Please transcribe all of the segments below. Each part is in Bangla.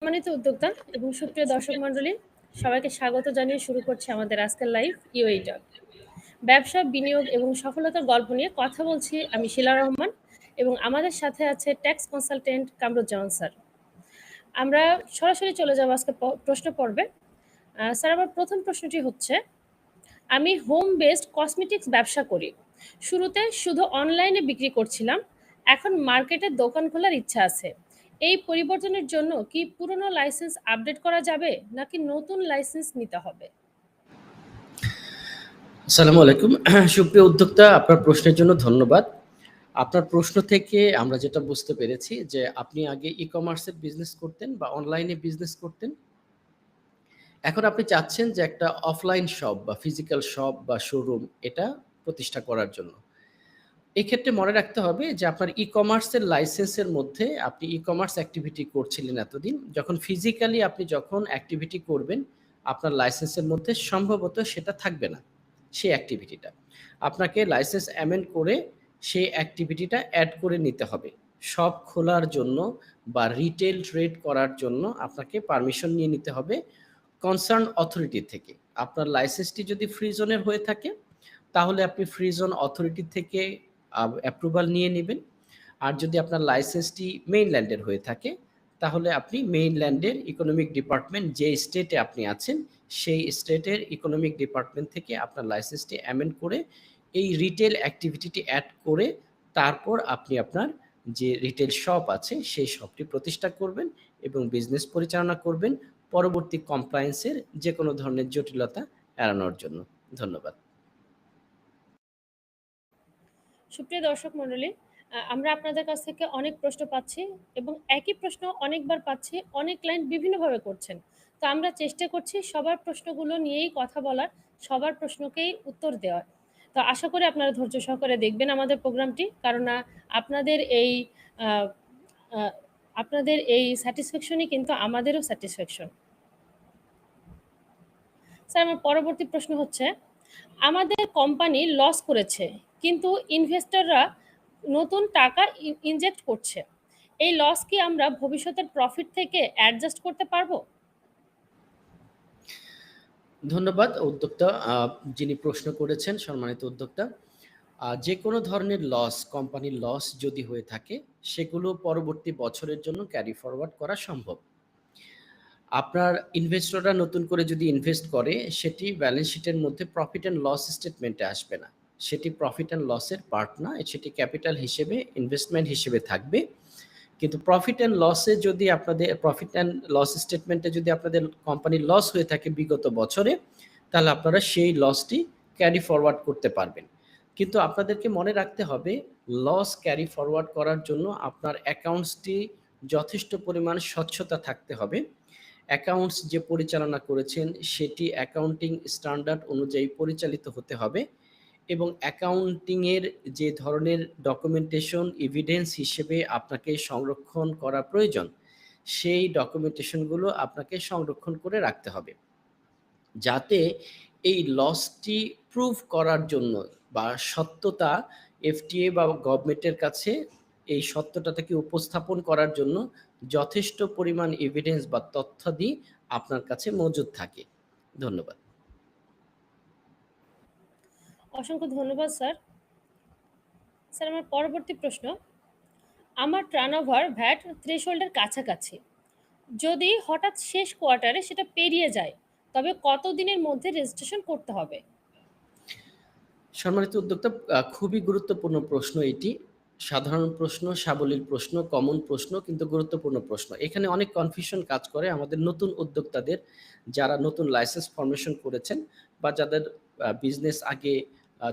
সম্মানিত উদ্যোক্তা এবং সুপ্রিয় দর্শক মণ্ডলী, সবাইকে স্বাগত জানিয়ে শুরু করছে আমাদের আজকের লাইভ ইউএই টক ব্যবসা, বিনিয়োগ এবং সফলতার গল্প নিয়ে কথা বলছি আমি শিলা রহমান এবং আমাদের সাথে আছে ট্যাক্স কনসালটেন্ট কামরুজ্জামান স্যার। আমরা সরাসরি চলে যাব আজকে প্রশ্ন পর্বে। স্যার, আমার প্রথম প্রশ্নটি হচ্ছে, আমি হোম বেসড কসমেটিক্স ব্যবসা করি। শুরুতে শুধু অনলাইনে বিক্রি করছিলাম, এখন মার্কেটে দোকান খোলার ইচ্ছা আছে। এই পরিবর্তনের জন্য কি পুরনো লাইসেন্স আপডেট করা যাবে নাকি নতুন লাইসেন্স নিতে হবে? আসসালামু আলাইকুম। সুপ্রিয় উদ্যোক্তা, আপনার প্রশ্নের জন্য ধন্যবাদ। আপনার প্রশ্ন থেকে আমরা যেটা বুঝতে পেরেছি যে আপনি আগে ই কমার্সের বিজনেস করতেন বা অনলাইনে বিজনেস করতেন। এখন আপনি চাচ্ছেন যে একটা অফলাইন শপ বা ফিজিক্যাল শপ বা শোরুম এটা প্রতিষ্ঠা করার জন্য। এক্ষেত্রে মনে রাখতে হবে যে আপনার ই কমার্সের লাইসেন্সের মধ্যে আপনি ই কমার্স অ্যাক্টিভিটি করছিলেন এতদিন। যখন ফিজিক্যালি আপনি যখন অ্যাক্টিভিটি করবেন, আপনার লাইসেন্সের মধ্যে সম্ভবত সেটা থাকবে না, সেই অ্যাক্টিভিটিটা আপনাকে লাইসেন্স অ্যামেন্ড করে সেই অ্যাক্টিভিটিটা অ্যাড করে নিতে হবে। সব খোলার জন্য বা রিটেল ট্রেড করার জন্য আপনাকে পারমিশন নিয়ে নিতে হবে কনসার্ন অথরিটি থেকে। আপনার লাইসেন্সটি যদি ফ্রি জোনের হয়ে থাকে, তাহলে আপনি ফ্রি জোন অথরিটি থেকে অ্যাপ্রুভাল নিয়ে নেবেন। আর যদি আপনার লাইসেন্সটি মেইনল্যান্ডের হয়ে থাকে, তাহলে আপনি মেইনল্যান্ডের ইকোনমিক ডিপার্টমেন্ট যে স্টেটে আপনি আছেন, সেই স্টেটের ইকোনমিক ডিপার্টমেন্ট থেকে আপনার লাইসেন্সটি অ্যামেন্ড করে এই রিটেল অ্যাক্টিভিটিটি অ্যাড করে তারপর আপনি আপনার যে রিটেল শপ আছে, সেই শপটি প্রতিষ্ঠা করবেন এবং বিজনেস পরিচালনা করবেন পরবর্তী কমপ্লায়েন্সের যে কোনো ধরনের জটিলতা এড়ানোর জন্য। ধন্যবাদ। সুপ্রিয় দর্শক মণ্ডলী আমরা আপনাদের কাছ থেকে অনেক প্রশ্ন পাচ্ছি এবং একই প্রশ্ন অনেকবার পাচ্ছি, অনেক ক্লায়েন্ট বিভিন্নভাবে করছেন। তো আমরা চেষ্টা করছি সবার প্রশ্নগুলো নিয়েই কথা বলার, সবার প্রশ্নকেই উত্তর দেওয়ার। তো আশা করি আপনারা ধৈর্য সহকারে দেখবেন আমাদের প্রোগ্রামটি কারণ আপনাদের এই আপনাদের এই স্যাটিসফ্যাকশনই কিন্তু আমাদেরও স্যাটিসফ্যাকশন স্যার, আমার পরবর্তী প্রশ্ন হচ্ছে, আমাদের কোম্পানি লস করেছে। কিন্তু ইনভেস্টররা নতুন টাকা ইনজেক্ট করছে। এই লস কি আমরা ভবিষ্যতের প্রফিট থেকে অ্যাডজাস্ট করতে পারব? ধন্যবাদ উদ্যোক্তা যিনি প্রশ্ন করেছেন, সম্মানিত উদ্যোক্তা। যে কোনো ধরনের লস কোম্পানির লস যদি হয়ে থাকে, সেগুলো পরবর্তী বছরের জন্য ক্যারি ফরওয়ার্ড করা সম্ভব। আপনার ইনভেস্টররা নতুন করে যদি ইনভেস্ট করে, সেটি ব্যালেন্স শিটের মধ্যে প্রফিট অ্যান্ড লস স্টেটমেন্টে আসবে না। সেটি প্রফিট অ্যান্ড লসের পার্ট না, সেটি ক্যাপিটাল হিসেবে ইনভেস্টমেন্ট হিসেবে থাকবে। কিন্তু প্রফিট অ্যান্ড লসে যদি আপনাদের প্রফিট অ্যান্ড লস স্টেটমেন্টে যদি আপনাদের কোম্পানির লস হয়ে থাকে বিগত বছরে, তাহলে আপনারা সেই লসটি ক্যারি ফরওয়ার্ড করতে পারবেন। কিন্তু আপনাদেরকে মনে রাখতে হবে লস ক্যারি ফরওয়ার্ড করার জন্য আপনার অ্যাকাউন্টসটি যথেষ্ট পরিমাণ স্বচ্ছতা থাকতে হবে। অ্যাকাউন্টস যে পরিচালনা করেছেন, সেটি অ্যাকাউন্টিং স্ট্যান্ডার্ড অনুযায়ী পরিচালিত হতে হবে। এবং অ্যাকাউন্টিংয়ের যে ধরনের ডকুমেন্টেশন এভিডেন্স হিসেবে আপনাকে সংরক্ষণ করা প্রয়োজন, সেই ডকুমেন্টেশনগুলো আপনাকে সংরক্ষণ করে রাখতে হবে। যাতে এই লসটি প্রুভ করার জন্য বা সত্যতা এফটিএ বা গভর্নমেন্টের কাছে এই সত্যটাকে উপস্থাপন করার জন্য যথেষ্ট পরিমাণ এভিডেন্স বা তথ্যাদি আপনার কাছে মজুদ থাকে। ধন্যবাদ। অসংখ্য ধন্যবাদ, স্যার। স্যার, আমার পরবর্তী প্রশ্ন। আমার টার্নওভার ভ্যাট থ্রেশহোল্ডের কাছাকাছি। যদি হঠাৎ শেষ কোয়ার্টারে সেটা পেরিয়ে যায়, তবে কত দিনের মধ্যে রেজিস্ট্রেশন করতে হবে? সম্মানিত উদ্যোক্তা খুবই গুরুত্বপূর্ণ প্রশ্ন এটি। সাধারণ প্রশ্ন, সাবলীল প্রশ্ন কমন প্রশ্ন, কিন্তু গুরুত্বপূর্ণ প্রশ্ন। এখানে অনেক কনফিউশন কাজ করে আমাদের নতুন উদ্যোক্তাদের যারা নতুন লাইসেন্স ফরমেশন করেছেন বা যাদের বিজনেস আগে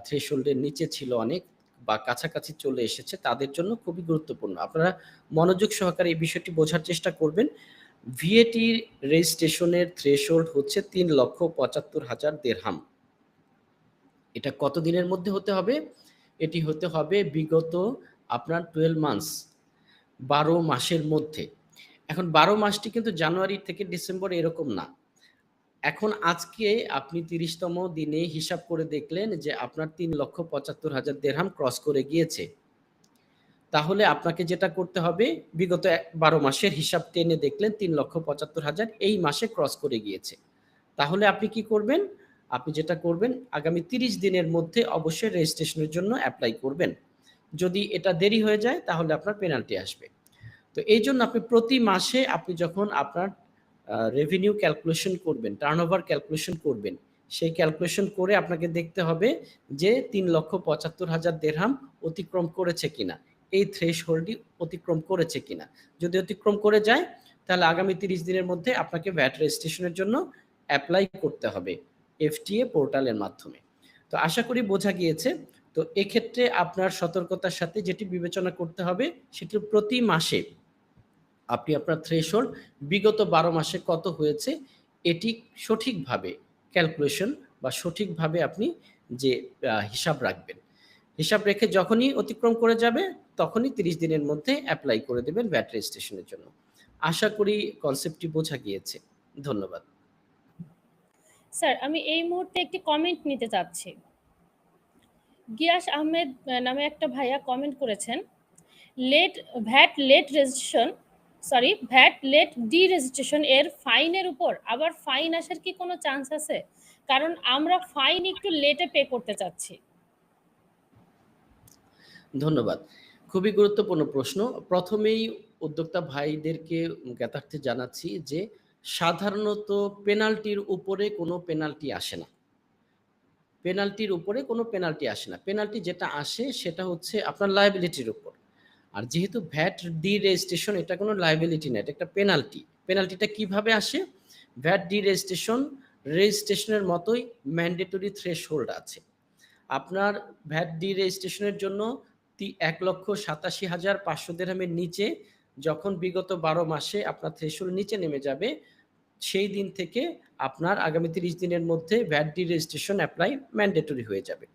থ্রেশহোল্ডের নিচে ছিল অনেক বা কাছাকাছি চলে এসেছে, তাদের জন্য খুবই গুরুত্বপূর্ণ। আপনারা মনোযোগ সহকারে এই বিষয়টি বোঝার চেষ্টা করবেন। ভিএটি রেজিস্ট্রেশনের থ্রেশোল্ড হচ্ছে তিন লক্ষ পঁচাত্তর হাজার দেড়হাম এটা কত দিনের মধ্যে হতে হবে? এটি হতে হবে বিগত আপনার টুয়েলভ মান্থস বারো মাসের মধ্যে। এখন বারো মাসটি কিন্তু জানুয়ারি থেকে ডিসেম্বর এরকম না। এখন আজকে আপনি তিরিশতম দিনে হিসাব করে দেখলেন যে আপনার তিন লক্ষ পঁচাত্তর হাজার দেড়হাম ক্রস করে গিয়েছে। তাহলে আপনাকে যেটা করতে হবে, বিগত বারো মাসের হিসাব টেনে দেখলেন তিন লক্ষ পঁচাত্তর হাজার এই মাসে ক্রস করে গিয়েছে। তাহলে আপনি কি করবেন? আপনি যেটা করবেন, আগামী তিরিশ দিনের মধ্যে অবশ্যই রেজিস্ট্রেশনের জন্য অ্যাপ্লাই করবেন। যদি এটা দেরি হয়ে যায়, তাহলে আপনার পেনাল্টি আসবে। তো এই জন্য আপনি প্রতি মাসে আপনি যখন আপনার রেভিনিউ ক্যালকুলেশন করবেন টার্ন ওভার ক্যালকুলেশন করবেন। সেই ক্যালকুলেশন করে আপনাকে দেখতে হবে যে তিন লক্ষ পঁচাত্তর হাজার দেড়হাম অতিক্রম করেছে কিনা। এই থ্রেশ হোল্ডটি অতিক্রম করেছে কিনা। যদি অতিক্রম করে যায়, তাহলে আগামী তিরিশ দিনের মধ্যে আপনাকে ভ্যাট রেজিস্ট্রেশনের জন্য অ্যাপ্লাই করতে হবে এফটিএ পোর্টালের মাধ্যমে। তো আশা করি বোঝা গিয়েছে। তো এক্ষেত্রে আপনার সতর্কতার সাথে যেটি বিবেচনা করতে হবে, সেটি প্রতি মাসে আপনি আপনার থ্রেশহোল্ড বিগত বারো মাসে কত হয়েছে, এটি সঠিকভাবে ক্যালকুলেশন বা সঠিকভাবে আপনি যে হিসাব রাখবেন। হিসাব রেখে যখনই অতিক্রম করে যাবে, তখনই তিরিশ দিনের মধ্যে অ্যাপ্লাই করে দেবেন ভ্যাট রেজিস্ট্রেশনের জন্য। আশা করি কনসেপ্টটি বোঝা গিয়েছে। ধন্যবাদ। স্যার আমি এই মুহূর্তে একটি কমেন্ট নিতে চাচ্ছি। গিয়াস আহমেদ নামে একটা ভাইয়া কমেন্ট করেছেন late VAT late registration sorry VAT late de registration এর ফাইনের উপর আবার ফাইন আসার কি কোনো চান্স আছে? কারণ আমরা ফাইন একটু লেটে পে করতে চাচ্ছি। ধন্যবাদ। খুবই গুরুত্বপূর্ণ প্রশ্ন। প্রথমেই উদ্যোক্তা ভাইদেরকে জ্ঞাতার্থে জানাচ্ছি যে, সাধারণত পেনাল্টির উপরে কোনো পেনাল্টি আসে না। পেনাল্টির উপরে কোনো পেনাল্টি আসে না। পেনাল্টি যেটা আসে সেটা হচ্ছে আপনার লায়াবিলিটির উপর। আর যেহেতু ভ্যাট ডি রেজিস্ট্রেশন এটা কোনো লায়াবিলিটি না, এটা একটা পেনাল্টি পেনাল্টিটা কীভাবে আসে? ভ্যাট ডি রেজিস্ট্রেশন রেজিস্ট্রেশনের মতোই ম্যান্ডেটরি থ্রেশ হোল্ড আছে। আপনার ভ্যাট ডি রেজিস্ট্রেশনের জন্য এক লক্ষ সাতাশি হাজার পাঁচশো দেড়হামের নিচে যখন বিগত বারো মাসে আপনার থ্রেশহোল্ড নিচে নেমে যাবে, সেই দিন থেকে আপনার আগামী তিরিশ দিনের মধ্যে VAT de registration apply mandatory হয়ে যাবে।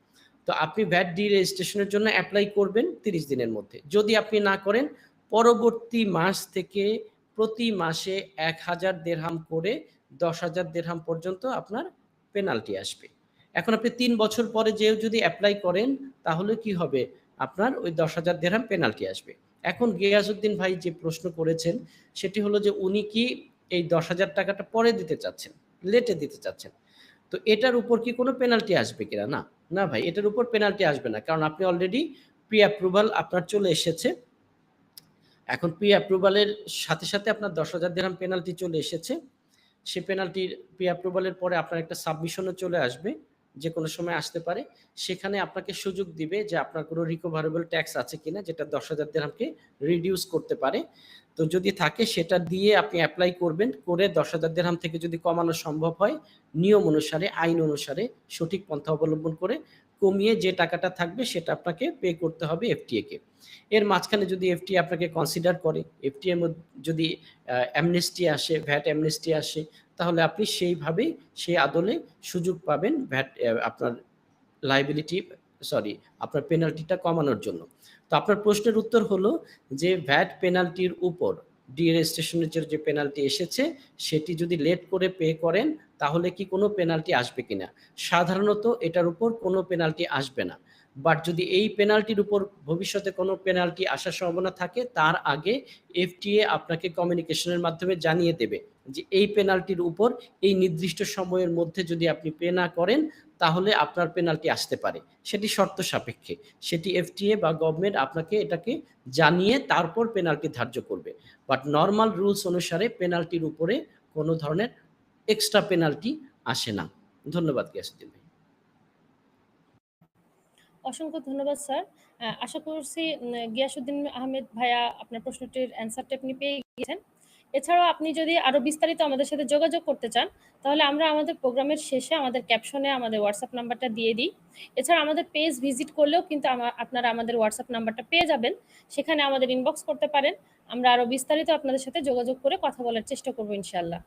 তো আপনি ভ্যাট ডি রেজিস্ট্রেশনের জন্য অ্যাপ্লাই করবেন তিরিশ দিনের মধ্যে। যদি আপনি না করেন, পরবর্তী মাস থেকে প্রতি মাসে এক হাজার দেড়হাম করে দশ হাজার দেড়হাম পর্যন্ত আপনার পেনাল্টি আসবে। এখন আপনি তিন বছর পরে যেও যদি অ্যাপ্লাই করেন, তাহলে কি হবে? আপনার ওই দশ হাজার দেড়হাম পেনাল্টি আসবে। এখন গিয়াসুদ্দিন ভাই যে প্রশ্ন করেছেন, সেটি হলো যে উনি কি এই দশ হাজার টাকাটা পরে দিতে চাচ্ছেন? লেটে দিতে চাচ্ছেন। তো এটার উপর কি কোনো পেনাল্টি আসবে কিনা? না। না ভাই, এটার উপর পেনাল্টি আসবে না। কারণ আপনি অলরেডি প্রি অ্যাপ্রুভাল আপনার চলে এসেছে। এখন প্রি অ্যাপ্রুভালের সাথে সাথে আপনার দশ হাজার দেড়াম পেনাল্টি চলে এসেছে। সে পেনাল্টির প্রি অ্যাপ্রুভালের পরে আপনার একটা সাবমিশনও চলে আসবে, যে কোনো সময় আসতে পারে। সেখানে আপনাকে সুযোগ দিবে যে আপনার কোনো রিকভারেবল ট্যাক্স আছে কিনা, যেটা দশ হাজার দেড়হামকে রিডিউস করতে পারে। তো যদি থাকে, সেটা দিয়ে আপনি অ্যাপ্লাই করবেন, করে দশ হাজার দেড়হাম থেকে যদি কমানো সম্ভব হয়, নিয়ম অনুসারে, আইন অনুসারে সঠিক পন্থা অবলম্বন করে কমিয়ে যে টাকাটা থাকবে, সেটা আপনাকে পে করতে হবে এফটিএ কে। এর মাঝখানে যদি এফটি আপনাকে কনসিডার করে এফটি এর যদি অ্যামনেস্টি আসে ভ্যাট অ্যামনেস্টি আসে, তাহলে আপনি সেইভাবেই সেই আদলে সুযোগ পাবেন ভ্যাট আপনার লাইবিলিটি সরি আপনার পেনাল্টিটা কমানোর জন্য। তো আপনার প্রশ্নের উত্তর হলো যে ভ্যাট পেনাল্টির উপর ডি রেজিস্ট্রেশনের যে পেনাল্টি এসেছে, সেটি যদি লেট করে পে করেন, তাহলে কি কোনো পেনাল্টি আসবে কিনা? সাধারণত এটার উপর কোনো পেনাল্টি আসবে না। বাট যদি এই পেনাল্টির উপর ভবিষ্যতে কোনো পেনাল্টি আসার সম্ভাবনা থাকে, তার আগে এফটিএ আপনাকে কমিউনিকেশনের মাধ্যমে জানিয়ে দেবে যে এই পেনাল্টির উপর এই নির্দিষ্ট সময়ের মধ্যে যদি আপনি পে না করেন তাহলে আপনার পেনাল্টি আসতে পারে। সেটি শর্ত সাপেক্ষে। সেটি এফটিএ বা গভর্নমেন্ট আপনাকে এটাকে জানিয়ে তারপর পেনাল্টি ধার্য করবে। বাট নর্মাল রুলস অনুসারে পেনাল্টির উপরে কোনো ধরনের এক্সট্রা পেনাল্টি আসে না। ধন্যবাদ গিয়াসুদ্দিন ভাই। অসংখ্য ধন্যবাদ, স্যার। আশা করছি গিয়াসুদ্দিন আহমেদ ভাইয়া আপনার প্রশ্নটির অ্যান্সারটা আপনি পেয়ে গিয়েছেন। এছাড়াও আপনি যদি আরও বিস্তারিত আমাদের সাথে যোগাযোগ করতে চান, তাহলে আমরা আমাদের প্রোগ্রামের শেষে আমাদের ক্যাপশনে আমাদের হোয়াটসঅ্যাপ নাম্বারটা দিয়ে দিই। এছাড়া আমাদের পেজ ভিজিট করলেও কিন্তু আপনারা আমাদের হোয়াটসঅ্যাপ নাম্বারটা পেয়ে যাবেন। সেখানে আমাদের ইনবক্স করতে পারেন। আমরা আরও বিস্তারিত আপনাদের সাথে যোগাযোগ করে কথা বলার চেষ্টা করব ইনশাল্লাহ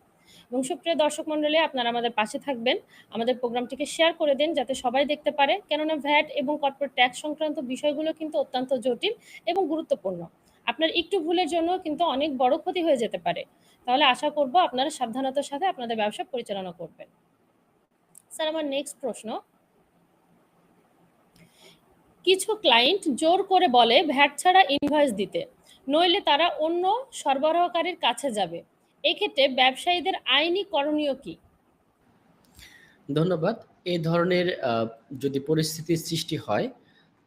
এবং সুপ্রিয় দর্শক মন্ডলী আপনারা আমাদের পাশে থাকবেন। আমাদের প্রোগ্রামটিকে শেয়ার করে দিন যাতে সবাই দেখতে পারে। কেননা ভ্যাট এবং কর্পোরেট ট্যাক্স সংক্রান্ত বিষয়গুলো কিন্তু অত্যন্ত জটিল এবং গুরুত্বপূর্ণ। আপনার একটু ভুলের জন্য কিন্তু অনেক বড় ক্ষতি হয়ে যেতে পারে। তাহলে আশা করব আপনারা সাবধানতার সাথে আপনাদের ব্যবসা পরিচালনা করবেন। স্যার, আমার নেক্সট প্রশ্ন। কিছু ক্লায়েন্ট জোর করে বলে ভ্যাট ছাড়া ইনভয়েস দিতে, নইলে তারা অন্য সরবরাহকারীর কাছে যাবে। এক্ষেত্রে ব্যবসায়ীদের আইনি করণীয় কি? ধন্যবাদ। এই ধরনের যদি পরিস্থিতির সৃষ্টি হয়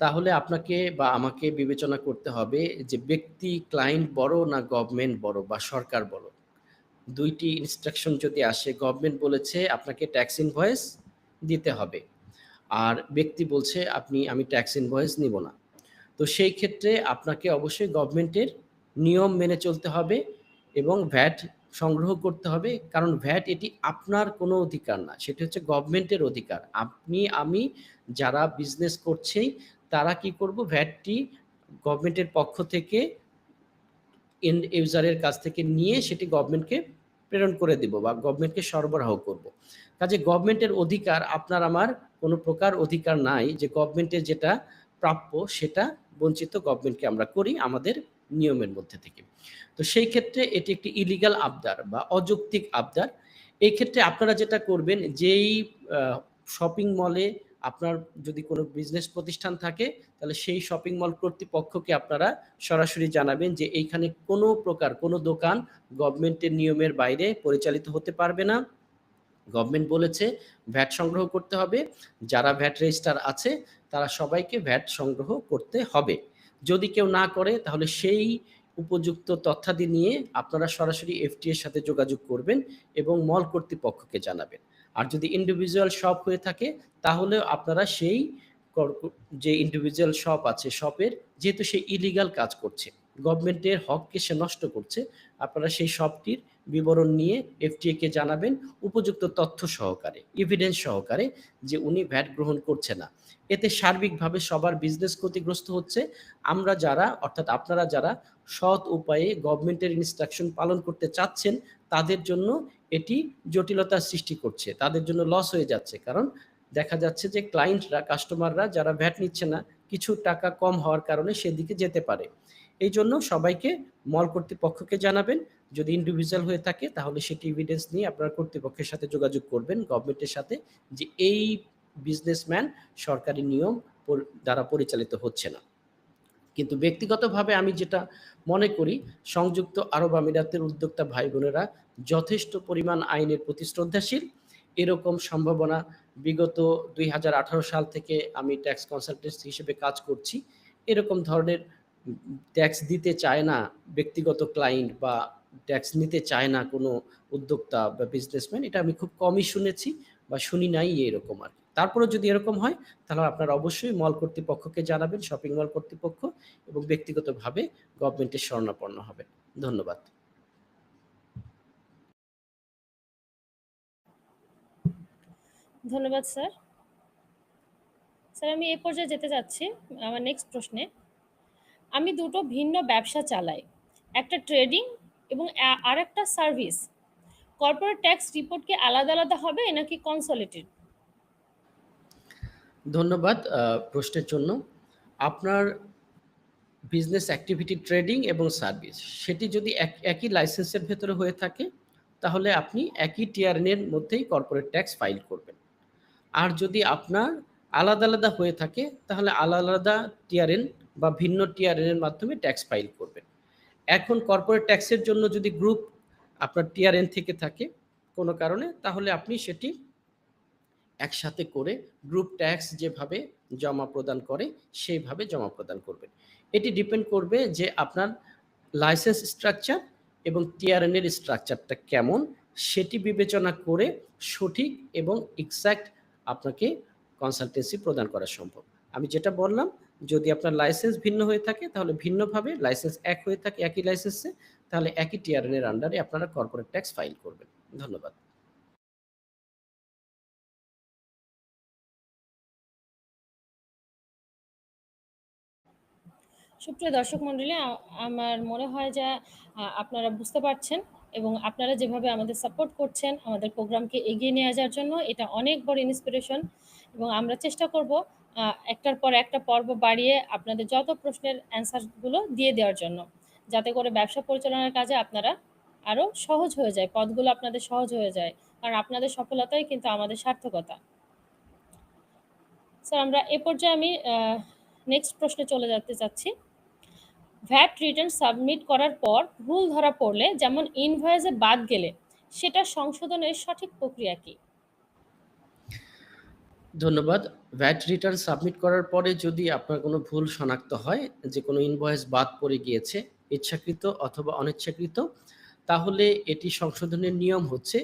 তাহলে আপনাকে বা আমাকে বিবেচনা করতে হবে যে ব্যক্তি ক্লায়েন্ট বড় না গভর্নমেন্ট বড় বা সরকার বড়? দুইটি ইনস্ট্রাকশন যদি আসে গভর্নমেন্ট বলেছে আপনাকে ট্যাক্স ইনভয়েস দিতে হবে। আর ব্যক্তি বলছে আপনি, আমি ট্যাক্স ইনভয়েস নিব না। তো সেই ক্ষেত্রে আপনাকে অবশ্যই গভর্নমেন্টের নিয়ম মেনে চলতে হবে এবং ভ্যাট সংগ্রহ করতে হবে। কারণ ভ্যাট এটি আপনার কোনো অধিকার না, সেটি হচ্ছে গভর্নমেন্টের অধিকার। আপনি, আমি যারা বিজনেস করছি তারা কি করব? ভ্যাটটি গভর্নমেন্টের পক্ষ থেকে এন্ড ইউজারের কাছ থেকে নিয়ে সেটি গভর্নমেন্টকে প্রেরণ করে দিব বা গভর্নমেন্টকে সরবরাহ করব। কাজে গভর্নমেন্টের অধিকার আপনার আমার কোনো প্রকার অধিকার নাই যে গভর্নমেন্টের যেটা প্রাপ্য সেটা বঞ্চিত গভর্নমেন্টকে আমরা করি আমাদের নিয়মের মধ্যে থেকে। তো সেই ক্ষেত্রে এটি একটি ইলিগাল আবদার বা অযৌক্তিক আবদার। এই ক্ষেত্রে আপনারা যেটা করবেন, যেই শপিং মলে আপনার যদি কোনো বিজনেস প্রতিষ্ঠান থাকে, তাহলে সেই শপিং মল কর্তৃপক্ষকে আপনারা সরাসরি জানাবেন যে এইখানে কোনো প্রকার কোনো দোকান গভর্নমেন্টের নিয়মের বাইরে পরিচালিত হতে পারবে না। গভর্নমেন্ট বলেছে ভ্যাট সংগ্রহ করতে হবে। যারা ভ্যাট রেজিস্টার আছে, তারা সবাইকে ভ্যাট সংগ্রহ করতে হবে। যদি কেউ না করে, তাহলে সেই উপযুক্ত তথ্যাদি নিয়ে আপনারা সরাসরি এফটি এর সাথে যোগাযোগ করবেন এবং মল কর্তৃপক্ষকে জানাবেন। আর যদি ইন্ডিভিজুয়াল শপ হয়ে থাকে, তাহলে আপনারা সেই যে ইন্ডিভিজুয়াল শপ আছে শপের যেহেতু সে ইলিগাল কাজ করছে গভর্নমেন্টের হককে সে নষ্ট করছে, আপনারা সেই শপটির বিবরণ নিয়ে এফটিএ কে জানাবেন উপযুক্ত তথ্য সহকারে এভিডেন্স সহকারে যে উনি ভ্যাট গ্রহণ করছে না। এতে সার্বিকভাবে সবার বিজনেস ক্ষতিগ্রস্ত হচ্ছে। আমরা যারা, অর্থাৎ আপনারা যারা সৎ উপায়ে গভর্নমেন্টের ইনস্ট্রাকশন পালন করতে চাচ্ছেন তাদের জন্য এটি জটিলতার সৃষ্টি করছে। তাদের জন্য লস হয়ে যাচ্ছে। কারণ দেখা যাচ্ছে যে ক্লায়েন্টরা কাস্টমাররা যারা ভ্যাট নিচ্ছে না, কিছু টাকা কম হওয়ার কারণে সেদিকে যেতে পারে। এই জন্য সবাইকে মল কর্তৃপক্ষকে জানাবেন। যদি ইন্ডিভিজুয়াল হয়ে থাকে, তাহলে সেটি এভিডেন্স নিয়ে আপনার কর্তৃপক্ষের সাথে যোগাযোগ করবেন গভর্নমেন্টের সাথে, যে এই বিজনেসম্যান সরকারি নিয়ম দ্বারা পরিচালিত হচ্ছে না। কিন্তু ব্যক্তিগতভাবে আমি যেটা মনে করি, সংযুক্ত আরব আমিরাতের উদ্যোক্তা ভাই বোনেরা যথেষ্ট পরিমাণ আইনের প্রতি শ্রদ্ধাশীল। এরকম সম্ভাবনা বিগত দুই হাজার আঠারো সাল থেকে আমি ট্যাক্স কনসালটেন্সি হিসেবে কাজ করছি। এরকম ধরনের ট্যাক্স দিতে চায় না ব্যক্তিগত ক্লায়েন্ট বা ট্যাক্স নিতে চায় না কোনো উদ্যোক্তা বা বিজনেসম্যান এটা আমি খুব কমই শুনেছি বা শুনি নাই এরকম আর কি। তারপরে যদি এরকম হয়, তাহলে আপনারা অবশ্যই মল কর্তৃপক্ষকে জানাবেন শপিং মল কর্তৃপক্ষ এবং ব্যক্তিগতভাবে গভর্নমেন্টের শরণাপন্ন হবেন। ধন্যবাদ। ধন্যবাদ স্যার স্যার আমি এই পর্যায়ে যেতে যাচ্ছি, আমার নেক্সট প্রশ্নে। আমি দুটো ভিন্ন ব্যবসা চালাই, একটা ট্রেডিং এবং আর একটা সার্ভিস কর্পোরেট ট্যাক্স রিপোর্ট কি আলাদা আলাদা হবে নাকি কনসলিটেড ধন্যবাদ প্রশ্নের জন্য। আপনার বিজনেস অ্যাক্টিভিটি ট্রেডিং এবং সার্ভিস সেটি যদি এক- একই লাইসেন্সের ভেতরে হয়ে থাকে, তাহলে আপনি একই টিআরএনের মধ্যেই কর্পোরেট ট্যাক্স ফাইল করবেন। আর যদি আপনার আলাদা আলাদা হয়ে থাকে, তাহলে আলাদা আলাদা টিআরএন বা ভিন্ন টিআরএন এর মাধ্যমে ট্যাক্স ফাইল করবেন। এখন কর্পোরেট ট্যাক্সের জন্য যদি গ্রুপ আপনার টিআরএন থেকে থাকে কোনো কারণে, তাহলে আপনি সেটি একসাথে করে গ্রুপ ট্যাক্স যেভাবে জমা প্রদান করে, সেইভাবে জমা প্রদান করবেন। এটি ডিপেন্ড করবে যে আপনার লাইসেন্স স্ট্রাকচার এবং টিআরএন এর স্ট্রাকচারটা কেমন, সেটি বিবেচনা করে সঠিক এবং এক্সাক্ট আপনাকে কনসালটেন্সি প্রদান করা সম্ভব। আমি যেটা বললাম, যদি আপনার লাইসেন্স ভিন্ন হয়ে থাকে, তাহলে ভিন্নভাবে লাইসেন্স এক হয়ে থাকে একই লাইসেন্সে তাহলে একই টিআরএন এর আন্ডারে আপনারা কর্পোরেট ট্যাক্স ফাইল করবেন। ধন্যবাদ। সুপ্রিয় দর্শক মণ্ডলী আ- আমার মনে হয় যে আপনারা বুঝতে পারছেন এবং আপনারা যেভাবে আমাদের সাপোর্ট করছেন আমাদের প্রোগ্রামকে এগিয়ে নিয়ে যাওয়ার জন্য, এটা অনেক বড় ইন্সপিরেশন এবং আমরা চেষ্টা করব একটার পর একটা পর্ব বাড়িয়ে আপনাদের যত প্রশ্নের অ্যান্সারগুলো দিয়ে দেওয়ার জন্য। যাতে করে ব্যবসা পরিচালনার কাজে আপনারা আরও সহজ হয়ে যায়, পদগুলো আপনাদের সহজ হয়ে যায়, কারণ আপনাদের সফলতাই কিন্তু আমাদের সার্থকতা। স্যার আমরা এ পর্যায়ে আমি নেক্সট প্রশ্নে চলে যেতে চাচ্ছি ভ্যাট রিটার্ন সাবমিট করার পর ভুল ধরা পড়লে যেমন ইনভয়েসে বাদ গেলে, সেটা সংশোধনের সঠিক প্রক্রিয়া কি? ধন্যবাদ। ভ্যাট রিটার্ন সাবমিট করার পরে যদি আপনার কোনো ভুল শনাক্ত হয়, যে কোনো ইনভয়েস বাদ পড়ে গিয়েছে, ইচ্ছাকৃত অথবা অনিচ্ছাকৃত, তাহলে এটি সংশোধনের নিয়ম হচ্ছে,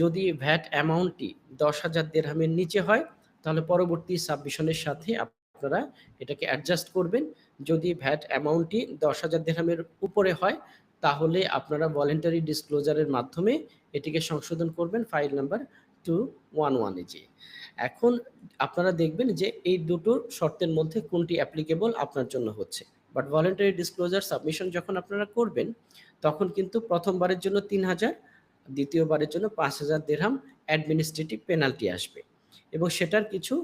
যদি ভ্যাট অ্যামাউন্টটি দশ হাজার দেড়হামের নিচে হয়, তাহলে পরবর্তী সাবমিশনের সাথে আপনারা এটাকে অ্যাডজাস্ট করবেন। যদি ভ্যাট অ্যামাউন্টটি দশ হাজার দেড়হামের উপরে হয়, তাহলে আপনারা ভলেন্টারি ডিসক্লোজারের মাধ্যমে এটিকে সংশোধন করবেন ফাইল নাম্বার টু ওয়ান ওয়ানে যে এখন আপনারা দেখবেন যে এই দুটো শর্তের মধ্যে কোনটি অ্যাপ্লিকেবল আপনার জন্য হচ্ছে। বাট ভলেন্টারি ডিসক্লোজার সাবমিশন যখন আপনারা করবেন, তখন কিন্তু প্রথমবারের জন্য তিন হাজার, দ্বিতীয়বারের জন্য পাঁচ হাজার দেড়হাম অ্যাডমিনিস্ট্রেটিভ পেনাল্টি আসবে। এবং সেটার কিছু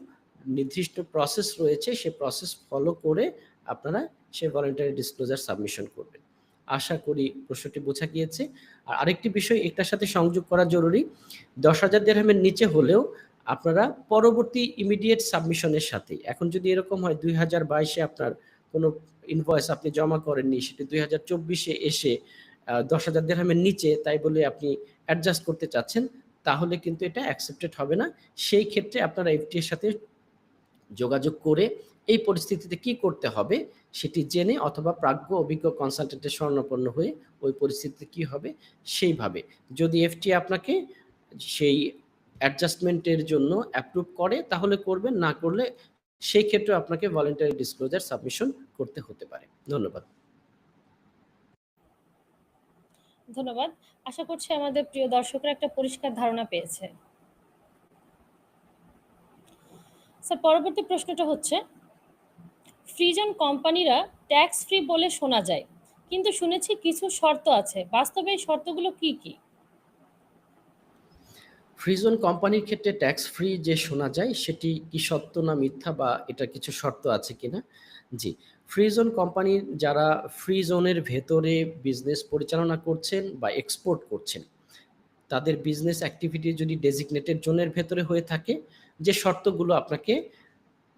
নির্দিষ্ট প্রসেস রয়েছে, সে প্রসেস ফলো করে আপনারা সে ভলেন্টারি ডিসক্লোজার সাবমিশন করবেন। আশা করি প্রশ্নটি বোঝা গিয়েছে। আর আরেকটি বিষয়, এটার সাথে সংযোগ করা জরুরি। দশ হাজার দেড়হামের নিচে হলেও আপনারা পরবর্তী ইমিডিয়েট সাবমিশনের সাথে, এখন যদি এরকম হয় দুই হাজার বাইশে আপনার কোনো ইনভয়েস আপনি জমা করেননি, সেটি দুই হাজার চব্বিশে এসে দশ হাজার দেড়হামের নিচে তাই বলে আপনি অ্যাডজাস্ট করতে চাচ্ছেন, তাহলে কিন্তু এটা অ্যাকসেপ্টেড হবে না। সেই ক্ষেত্রে আপনারা এফটি এর সাথে যোগাযোগ করে এই পরিস্থিতিতে কি করতে হবে সেটি জেনে অথবা প্রাজ্ঞ অভিজ্ঞ কনসালটেন্টের স্বর্ণপন্ন হয়ে ওই পরিস্থিতিতে কি হবে সেইভাবে। যদি এফটি আপনাকে সেই অ্যাডজাস্টমেন্টের জন্য অ্যাপ্রুভ করে, তাহলে করবেন, না করলে সেই ক্ষেত্রে আপনাকে ভলেন্টারি ডিসক্লোজার সাবমিশন করতে হতে পারে। ধন্যবাদ। ধন্যবাদ। আশা করছি আমাদের প্রিয় দর্শকরা একটা পরিষ্কার ধারণা পেয়েছে। স্যার, পরবর্তী প্রশ্নটা হচ্ছে ফ্রিজন কোম্পানিরা ট্যাক্স ফ্রি বলে শোনা যায়। কিন্তু শুনেছি কিছু শর্ত আছে। বাস্তবে এই শর্তগুলো কি কি? ফ্রিজন কোম্পানির ক্ষেত্রে ট্যাক্স ফ্রি যে শোনা যায়, সেটি কি সত্য না মিথ্যা বা এটা কিছু শর্ত আছে কিনা? জি ফ্রিজন কোম্পানির যারা ফ্রি জোনের ভেতরে বিজনেস পরিচালনা করছেন বা এক্সপোর্ট করছেন, তাদের বিজনেস অ্যাক্টিভিটি যদি ডেজিগনেটেড জোনের ভেতরে হয়ে থাকে, যে শর্তগুলো আপনাকে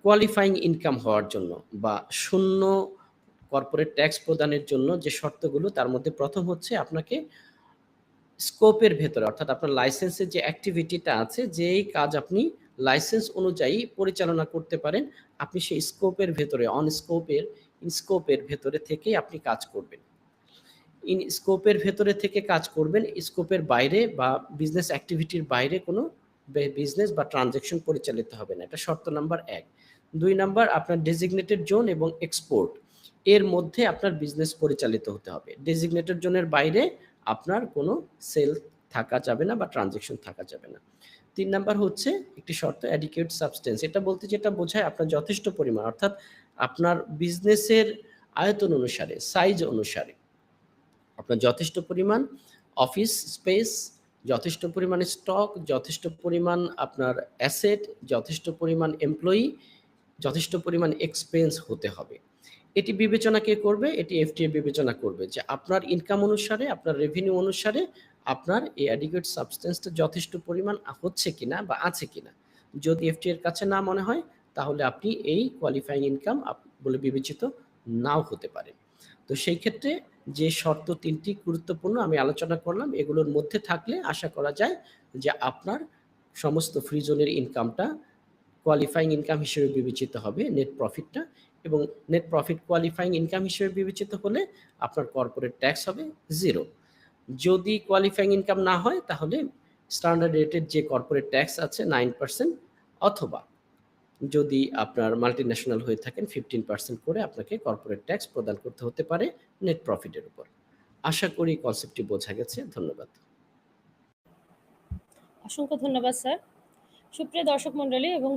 কোয়ালিফাইং ইনকাম হওয়ার জন্য বা শূন্য কর্পোরেট ট্যাক্স প্রদানের জন্য যে শর্তগুলো, তার মধ্যে প্রথম হচ্ছে আপনাকে স্কোপের ভেতরে, অর্থাৎ আপনার লাইসেন্সের যে অ্যাক্টিভিটিটা আছে, যেই কাজ আপনি লাইসেন্স অনুযায়ী পরিচালনা করতে পারেন, আপনি সেই স্কোপের ভেতরে অন স্কোপের ইন স্কোপের ভেতরে থেকেই আপনি কাজ করবেন। ইন স্কোপের ভেতরে থেকে কাজ করবেন স্কোপের বাইরে বা বিজনেস অ্যাক্টিভিটির বাইরে কোনো বিজনেস বা ট্রানজ্যাকশন পরিচালিত হবে না। এটা শর্ত নাম্বার এক। দুই নাম্বার আপনার ডেজিগনেটেড জোন এবং এক্সপোর্ট এর মধ্যে আপনার বিজনেস পরিচালিত হতে হবে। ডেজিগনেটেড জোনের বাইরে আপনার কোনো সেল থাকা যাবে না বা ট্রানজেকশন থাকা যাবে না। তিন নাম্বার হচ্ছে একটি শর্ত অ্যাডিকুয়েট সাবস্টেন্স এটা বলতে যেটা বোঝায় আপনার যথেষ্ট পরিমাণ, অর্থাৎ আপনার বিজনেসের আয়তন অনুসারে সাইজ অনুসারে। আপনার যথেষ্ট পরিমাণ অফিস স্পেস যথেষ্ট পরিমাণে স্টক যথেষ্ট পরিমাণ আপনার অ্যাসেট যথেষ্ট পরিমাণ এমপ্লয়ি যথেষ্ট পরিমাণ এক্সপেন্স হতে হবে। এটি বিবেচনা কে করবে? এটি এফটিএ বিবেচনা করবে যে আপনার ইনকাম অনুসারে, আপনার রেভিনিউ অনুসারে আপনার এই অ্যাডিকুয়েট সাবস্টেন্সটা যথেষ্ট পরিমাণ হচ্ছে কিনা বা আছে কিনা। যদি এফটি এর কাছে না মনে হয়, তাহলে আপনি এই কোয়ালিফাইং ইনকাম বলে বিবেচিত নাও হতে পারে। তো সেই ক্ষেত্রে যে শর্ত তিনটি গুরুত্বপূর্ণ আমি আলোচনা করলাম, এগুলোর মধ্যে থাকলে আশা করা যায় যে আপনার সমস্ত ফ্রি জোনের ইনকামটা কোয়ালিফাইং ইনকাম হিসেবে বিবেচিত হবে নেট প্রফিটটা এবং নেট প্রফিট কোয়ালিফাইং ইনকাম হিসেবে বিবেচিত হলে আপনার কর্পোরেট ট্যাক্স হবে জিরো যদি কোয়ালিফাইং ইনকাম না হয়, তাহলে স্ট্যান্ডার্ড রেটের যে কর্পোরেট ট্যাক্স আছে নাইন পার্সেন্ট অথবা যদি আপনার মাল্টি ন্যাশনাল হয়ে থাকেন ফিফটিন পার্সেন্ট করে আপনাকে কর্পোরেট ট্যাক্স প্রদান করতে হতে পারে নেট প্রফিটের উপর। আশা করি কনসেপ্টটি বোঝা গেছে, ধন্যবাদ। অসংখ্য ধন্যবাদ স্যার সুপ্রিয় দর্শক মণ্ডলী এবং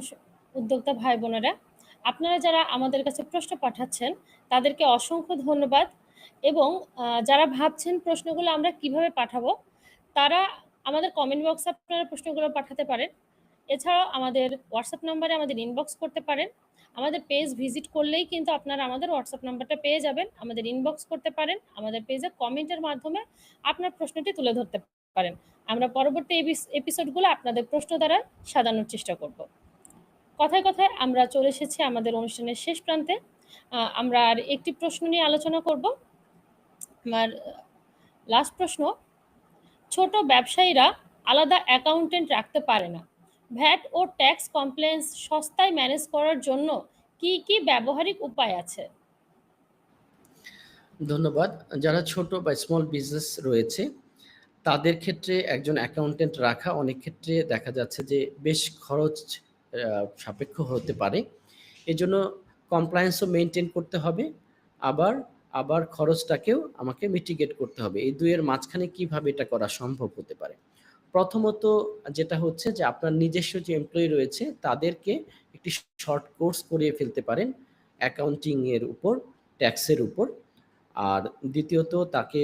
উদ্যোক্তা ভাই বোনেরা, আপনারা যারা আমাদের কাছে প্রশ্ন পাঠাচ্ছেন, তাদেরকে অসংখ্য ধন্যবাদ এবং যারা ভাবছেন প্রশ্নগুলো আমরা কীভাবে পাঠাবো, তারা আমাদের কমেন্ট বক্সে আপনারা প্রশ্নগুলো পাঠাতে পারেন। এছাড়াও আমাদের হোয়াটসঅ্যাপ নাম্বারে আমাদের ইনবক্স করতে পারেন। আমাদের পেজ ভিজিট করলেই কিন্তু আপনারা আমাদের হোয়াটসঅ্যাপ নাম্বারটা পেয়ে যাবেন। আমাদের ইনবক্স করতে পারেন। আমাদের পেজে কমেন্টের মাধ্যমে আপনার প্রশ্নটি তুলে ধরতে পারেন আমরা পরবর্তী এপিসোডগুলো আপনাদের প্রশ্ন দ্বারা সাজানোর চেষ্টা করব কথায় কথায় আমরা চলে এসেছি আমাদের অনুষ্ঠানের শেষ প্রান্তে আমরা আর একটি প্রশ্ন নিয়ে আলোচনা করব। আমার লাস্ট প্রশ্ন, ছোট ব্যবসায়ীরা আলাদা অ্যাকাউন্টেন্ট রাখতে পারে না। ভ্যাট ও ট্যাক্স কমপ্লেন্স সস্তায় ম্যানেজ করার জন্য কি, কি ব্যবহারিক উপায় আছে? ধন্যবাদ। যারা ছোট বা স্মল বিজনেস রয়েছে, তাদের ক্ষেত্রে একজন অ্যাকাউন্টেন্ট রাখা অনেক ক্ষেত্রে দেখা যাচ্ছে যে বেশ খরচ সাপেক্ষ হতে পারে। এজন্য কমপ্লায়েন্স ও মেইনটেইন করতে হবে। আবার, আবার খরচটাকেও আমাকে মিটিগেট করতে হবে। এই ২ এর মাঝখানে কীভাবে এটা করা সম্ভব হতে পারে? প্রথমত যেটা হচ্ছে যে আপনার নিজস্ব যে এমপ্লয়ি রয়েছে তাদেরকে একটি শর্ট কোর্স করিয়ে ফেলতে পারেন অ্যাকাউন্টিংয়ের উপর, ট্যাক্সের উপর। আর দ্বিতীয়ত তাকে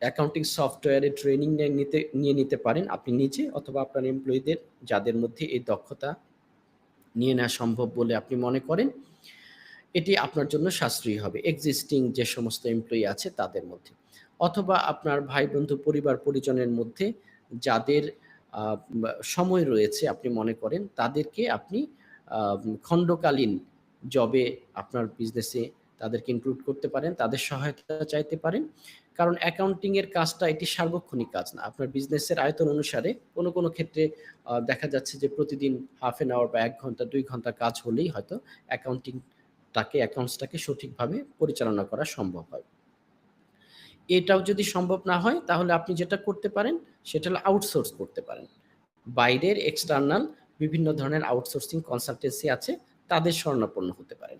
অ্যাকাউন্টিং সফটওয়্যারে ট্রেনিং নিতে নিয়ে নিতে পারেন আপনি নিজে অথবা আপনার এমপ্লয়িদের যাদের মধ্যে এই দক্ষতা নিয়ে নেওয়া সম্ভব বলে আপনি মনে করেন। এটি আপনার জন্য সাশ্রয়ী হবে এক্সিস্টিং যে সমস্ত এমপ্লয়ি আছে তাদের মধ্যে। অথবা আপনার ভাই-বন্ধু, পরিবার-পরিজনের মধ্যে যাদের সময় রয়েছে আপনি মনে করেন তাদেরকে আপনি খণ্ডকালীন জবে আপনার বিজনেসে তাদেরকে ইনক্লুড করতে পারেন, তাদের সহায়তা চাইতে পারেন। কারণ অ্যাকাউন্টিং এর কাজটা এটি সার্বক্ষণিক কাজ না। আপনার বিজনেসের আয়তন অনুসারে কোনো, কোনো ক্ষেত্রে দেখা যাচ্ছে যে প্রতিদিন হাফ অ্যান আওয়ার বা এক ঘণ্টা দুই ঘণ্টা কাজ হলেই হয়তো অ্যাকাউন্টিংটাকে অ্যাকাউন্টসটাকে সঠিকভাবে পরিচালনা করা সম্ভব হয়। এটাও যদি সম্ভব না হয় তাহলে আপনি যেটা করতে পারেন সেটা হলো আউটসোর্স করতে পারেন। বাইরের এক্সটার্নাল বিভিন্ন ধরনের আউটসোর্সিং কনসালটেন্সি আছে, তাদের শরণাপন্ন হতে পারেন।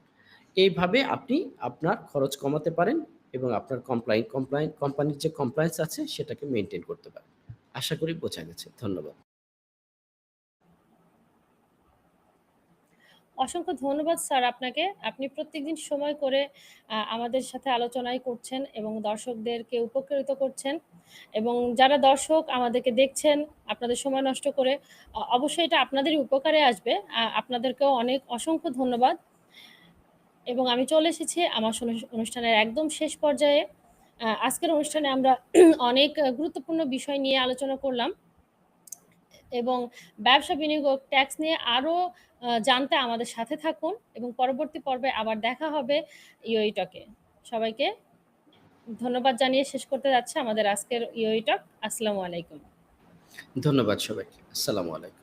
এইভাবে আপনি আপনার খরচ কমাতে পারেন এবং আপনার কমপ্লাই কমপ্লাই কোম্পানির যে কমপ্লায়েন্স আছে সেটাকে মেনটেন করতে পারেন। আশা করি বোঝা গেছে। ধন্যবাদ। অসংখ্য ধন্যবাদ স্যার আপনাকে। আপনি প্রত্যেকদিন সময় করে আমাদের সাথে আলোচনায় করছেন এবং দর্শকদেরকে উপকৃত করছেন। এবং যারা দর্শক আমাদেরকে দেখছেন আপনাদের সময় নষ্ট করে, অবশ্যই এটা আপনাদেরই উপকারে আসবে। আপনাদেরকেও অনেক অসংখ্য ধন্যবাদ। এবং আমি চলে এসেছি আমার অনুষ্ঠানের একদম শেষ পর্যায়ে। আজকের অনুষ্ঠানে আমরা অনেক গুরুত্বপূর্ণ বিষয় নিয়ে আলোচনা করলাম। এবং ব্যবসা বিনিয়োগ ট্যাক্স নিয়ে আরও জানতে আমাদের সাথে থাকুন এবং পরবর্তী পর্বে আবার দেখা হবে ইওই টকে। সবাইকে ধন্যবাদ জানিয়ে শেষ করতে যাচ্ছে আমাদের আজকের ইওই টক। আসসালামু আলাইকুম। ধন্যবাদ সবাইকে। আসসালামু আলাইকুম।